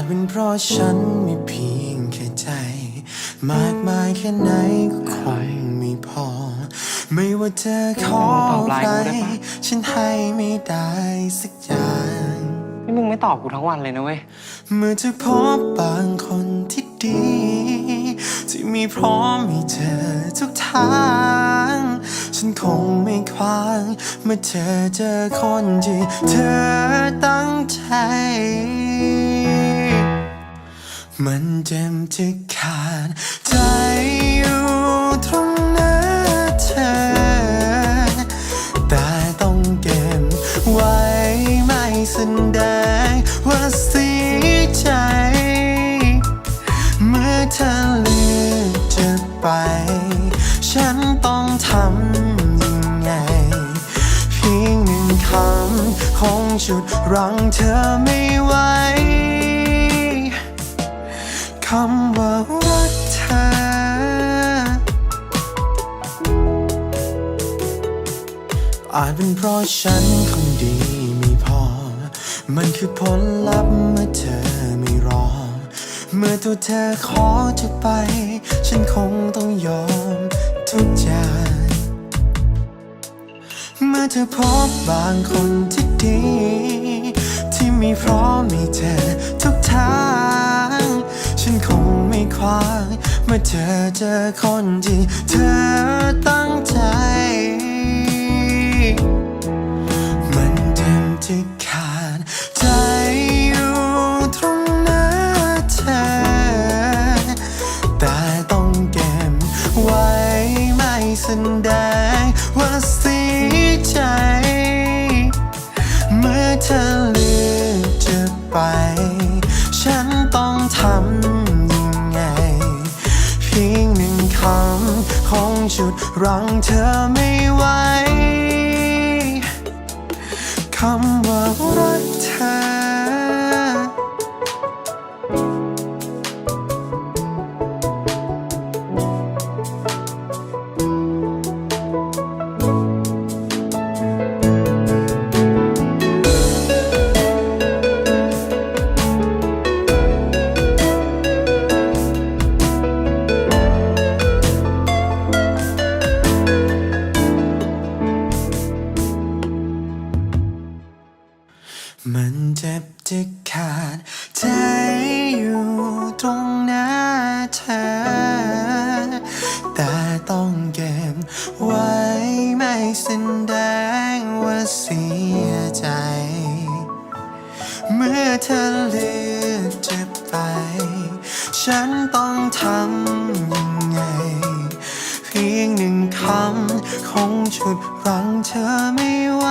จเป็นเพราะฉันมีเพียงแค่ใจ มากมายแค่ไหนก็คงไม่พอ ไม่ว่าเธอขอตอบไลอะน์ไรกูได้ปะฉันให้ไม่ได้สักอย่าง นี่มึงไม่ตอบกูทั้งวันเลยนะเว้ย เมื่อเธอพบบางคนที่ดี ที่มีพร้อมให้เธอทุกทาง ฉันคงไม่ขวาง เมื่อเธอเจอคนที่เธอตั้งใจ มันเจ็บจะขาดใจอยู่ตรงหน้าเธอ แต่ต้องเก็บไว้ไม่แสดงว่าเสียใจ เมื่อเธอเลือกจะไป ฉันต้องทำยังไง เพียงหนึ่งคำคงฉุดรังเธอไม่ไหวำว่ารักเธอ อาจเป็นเพราะฉันคนดีไม่พอ มันคือผลลัพธ์เมื่อเธอไม่รอ เมื่อตัวเธอขอจะไป ฉันคงต้องยอมทุกอย่างเมื่อเธอพบบางคนที่ดี ที่มีพร้อมให้เธอทุกทาง ฉันคงไม่ขวางเมื่อเธอเจอคนที่เธอตั้งใจ มันเจ็บจะขาดใจอยู่ตรงหน้าเธอ แต่ต้องเก็บไว้ไม่แสดงว่าเสียใจ เมื่อเธอ ชุดรั้งเธอไม่ไหวคำว่ารัก มันเจ็บจะขาดใจอยู่ตรงหน้าเธอ แต่ต้องเก็บไว้ไม่แสดงว่าเสียใจ เมื่อเธอเลือกจะไป ฉันต้องทำยังไง เพียงหนึ่งคำคงฉุดรั้งเธอไม่ไหว